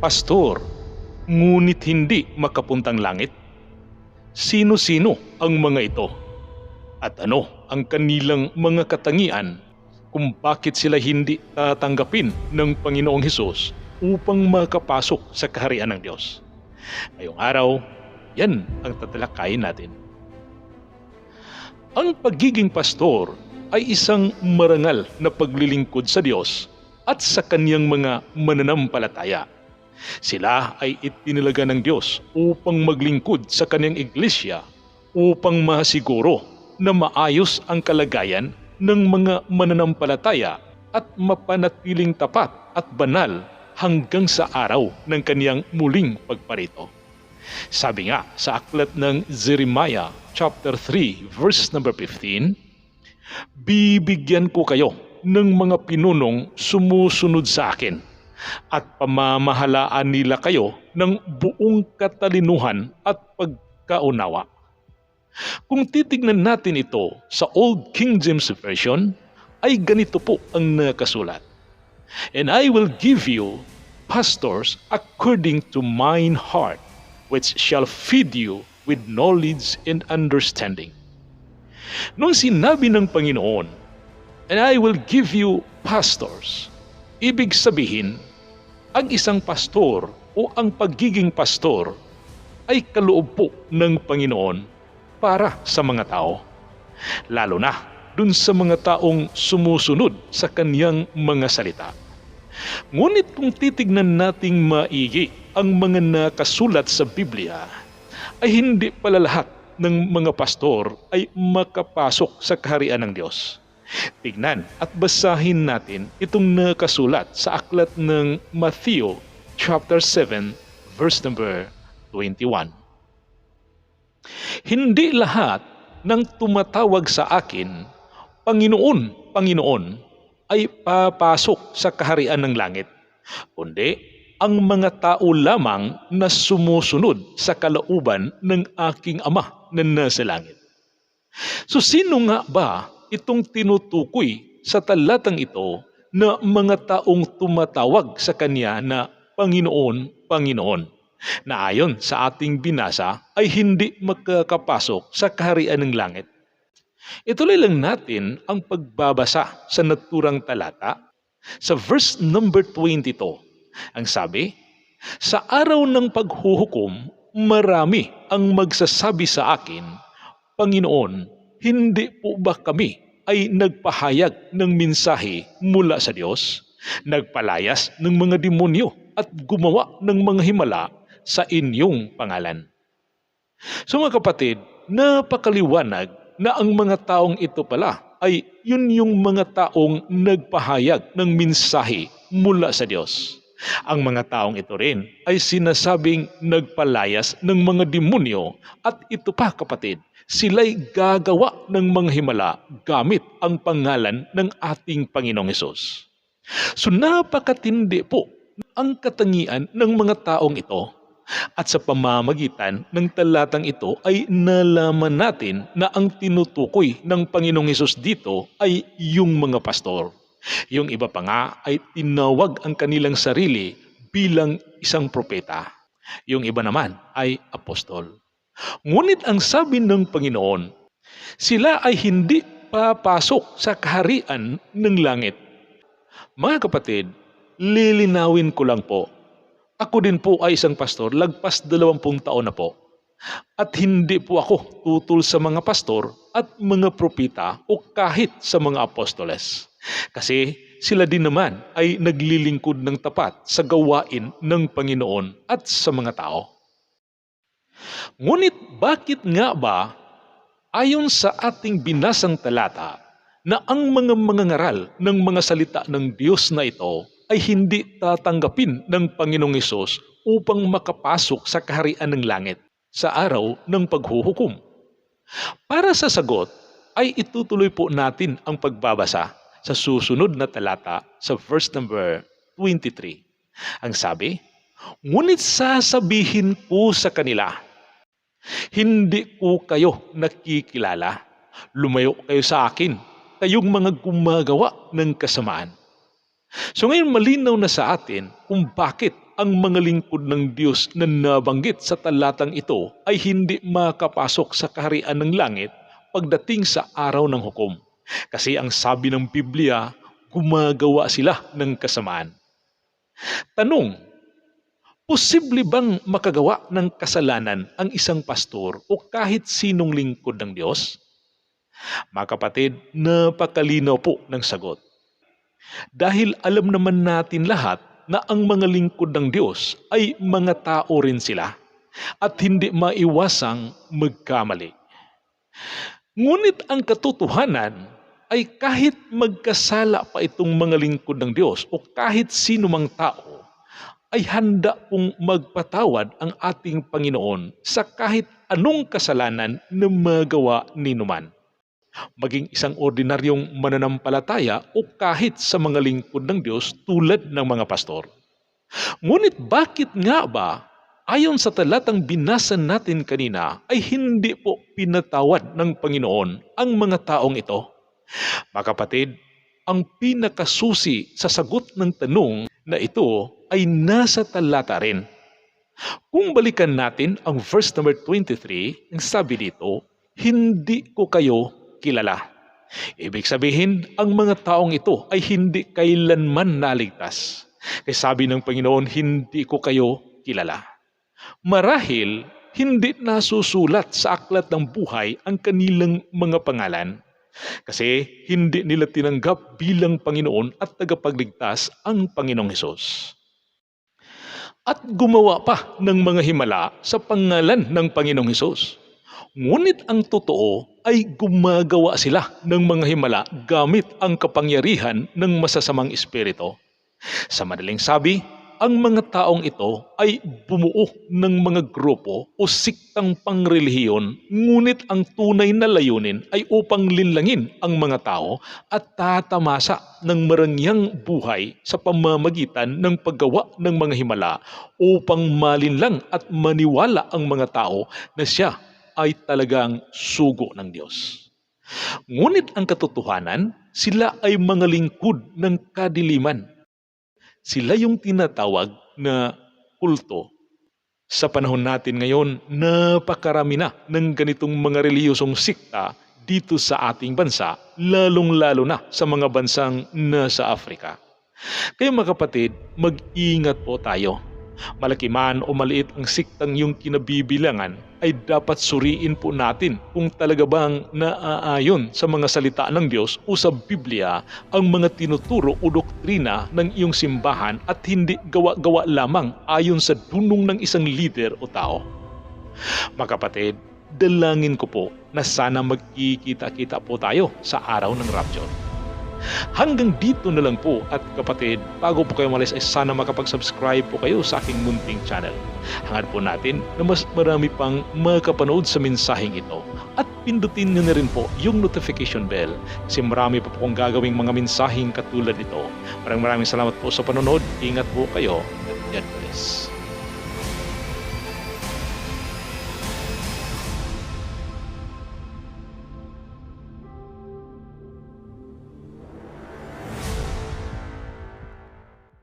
Pastor, ngunit hindi makapuntang langit? Sino-sino ang mga ito? At ano ang kanilang mga katangian kung bakit sila hindi tatanggapin ng Panginoong Hesus upang makapasok sa kaharian ng Diyos? Ngayong araw, yan ang tatalakayin natin. Ang pagiging pastor ay isang marangal na paglilingkod sa Diyos at sa kaniyang mga mananampalataya. Sila ay itinilaga ng Diyos upang maglingkod sa kaniyang iglesia upang masiguro na maayos ang kalagayan ng mga mananampalataya at mapanatiling tapat at banal hanggang sa araw ng kaniyang muling pagparito. Sabi nga sa aklat ng Jeremiah chapter 3 verse number 15, Bibigyan ko kayo ng mga pinunong sumusunod sa akin at pamamahalaan nila kayo ng buong katalinuhan at pagkaunawa. Kung titignan natin ito sa Old King James Version, ay ganito po ang nakasulat. And I will give you pastors according to mine heart, which shall feed you with knowledge and understanding. Nung sinabi ng Panginoon, and I will give you pastors, ibig sabihin, ang isang pastor o ang pagiging pastor ay kaloob po ng Panginoon para sa mga tao. Lalo na dun sa mga taong sumusunod sa kaniyang mga salita. Ngunit kung titignan nating maigi ang mga nakasulat sa Biblia, ay hindi pala lahat ng mga pastor ay makapasok sa kaharian ng Diyos. Tignan at basahin natin itong nakasulat sa aklat ng Matthew chapter 7 verse number 21. Hindi lahat ng tumatawag sa akin, Panginoon, Panginoon, ay papasok sa kaharian ng langit, kundi ang mga tao lamang na sumusunod sa kalauban ng aking Ama na nasa langit. So sino nga ba itong tinutukoy sa talatang ito na mga taong tumatawag sa Kanya na Panginoon, Panginoon? Na ayon sa ating binasa ay hindi makakapasok sa kaharian ng langit. Ituloy lang natin ang pagbabasa sa naturang talata sa verse number 22. Ang sabi, Sa araw ng paghuhukom, marami ang magsasabi sa akin, Panginoon, hindi po ba kami ay nagpahayag ng mensahe mula sa Diyos? Nagpalayas ng mga demonyo at gumawa ng mga himala sa inyong pangalan. So mga kapatid, napakaliwanag na ang mga taong ito pala ay yun yung mga taong nagpahayag ng mensahe mula sa Diyos. Ang mga taong ito rin ay sinasabing nagpalayas ng mga demonyo at ito pa kapatid, sila'y gagawa ng mga himala gamit ang pangalan ng ating Panginoong Yesus. So napakatindi po ang katangian ng mga taong ito at sa pamamagitan ng talatang ito ay nalaman natin na ang tinutukoy ng Panginoong Hesus dito ay yung mga pastor. Yung iba pa nga ay tinawag ang kanilang sarili bilang isang propeta. Yung iba naman ay apostol. Ngunit ang sabi ng Panginoon, sila ay hindi papasok sa kaharian ng langit. Mga kapatid, lilinawin ko lang po ako din po ay isang pastor, lagpas dalawampung taon na po. At hindi po ako tutol sa mga pastor at mga propita o kahit sa mga apostoles. Kasi sila din naman ay naglilingkod ng tapat sa gawain ng Panginoon at sa mga tao. Ngunit bakit nga ba ayon sa ating binasang talata na ang mga mangangaral ng mga salita ng Diyos na ito ay hindi tatanggapin ng Panginoong Isos upang makapasok sa kaharian ng langit sa araw ng paghuhukom. Para sa sagot ay itutuloy po natin ang pagbabasa sa susunod na talata sa verse number 23. Ang sabi, Ngunit sasabihin ko sa kanila, hindi ko kayo nakikilala. Lumayo kayo sa akin, kayong mga gumagawa ng kasamaan So ngayon malinaw na sa atin kung bakit ang mga lingkod ng Diyos na nabanggit sa talatang ito ay hindi makapasok sa kaharian ng langit pagdating sa araw ng hukom. Kasi ang sabi ng Biblia, gumagawa sila ng kasamaan. Tanong, posible bang makagawa ng kasalanan ang isang pastor o kahit sinong lingkod ng Diyos? Mga kapatid, napakalinaw po ng sagot. Dahil alam naman natin lahat na ang mga lingkod ng Diyos ay mga tao rin sila at hindi maiwasang magkamali. Ngunit ang katotohanan ay kahit magkasala pa itong mga lingkod ng Diyos o kahit sino mang tao, ay handa pong magpatawad ang ating Panginoon sa kahit anong kasalanan na magawa ni numan. Maging isang ordinaryong mananampalataya o kahit sa mga lingkod ng Diyos tulad ng mga pastor. Ngunit bakit nga ba ayon sa talatang binasa natin kanina ay hindi po pinatawad ng Panginoon ang mga taong ito? Mga kapatid, ang pinakasusi sa sagot ng tanong na ito ay nasa talata rin. Kung balikan natin ang verse number 23, ang sabi dito, hindi ko kayo kilala. Ibig sabihin, ang mga taong ito ay hindi kailanman naligtas. Kaya sabi ng Panginoon, hindi ko kayo kilala. Marahil, hindi nasusulat sa aklat ng buhay ang kanilang mga pangalan. Kasi hindi nila tinanggap bilang Panginoon at tagapagligtas ang Panginoong Hesus. At gumawa pa ng mga himala sa pangalan ng Panginoong Hesus. Ngunit ang totoo ay gumagawa sila ng mga himala gamit ang kapangyarihan ng masasamang espiritu. Sa madaling sabi, ang mga taong ito ay bumuo ng mga grupo o siktang pangrelihiyon ngunit ang tunay na layunin ay upang linlangin ang mga tao at tatamasa ng marangyang buhay sa pamamagitan ng paggawa ng mga himala upang malinlang at maniwala ang mga tao na siya ay talagang sugo ng Diyos. Ngunit ang katotohanan, sila ay mga lingkod ng kadiliman sila yung tinatawag na kulto. Sa panahon natin ngayon, napakarami na ng ganitong mga reliyosong sikta dito sa ating bansa, lalong-lalo na sa mga bansang nasa Afrika. Kaya mga kapatid, mag-ingat po tayo Malaki man o maliit ang siktang yung kinabibilangan ay dapat suriin po natin kung talaga bang naaayon sa mga salita ng Diyos o sa Biblia ang mga tinuturo o doktrina ng iyong simbahan at hindi gawa-gawa lamang ayon sa dunong ng isang leader o tao. Mga kapatid, dalangin ko po na sana magkikita-kita po tayo sa araw ng rapture. Hanggang dito na lang po at kapatid, bago po kayo malis ay sana makapag-subscribe po kayo sa aking munting channel. Hangad po natin na mas marami pang makapanood sa mensaheng ito at pindutin nyo na rin po yung notification bell kasi marami pa po kong gagawing mga mensaheng katulad nito. Maraming maraming salamat po sa panonood. Ingat po kayo. God bless.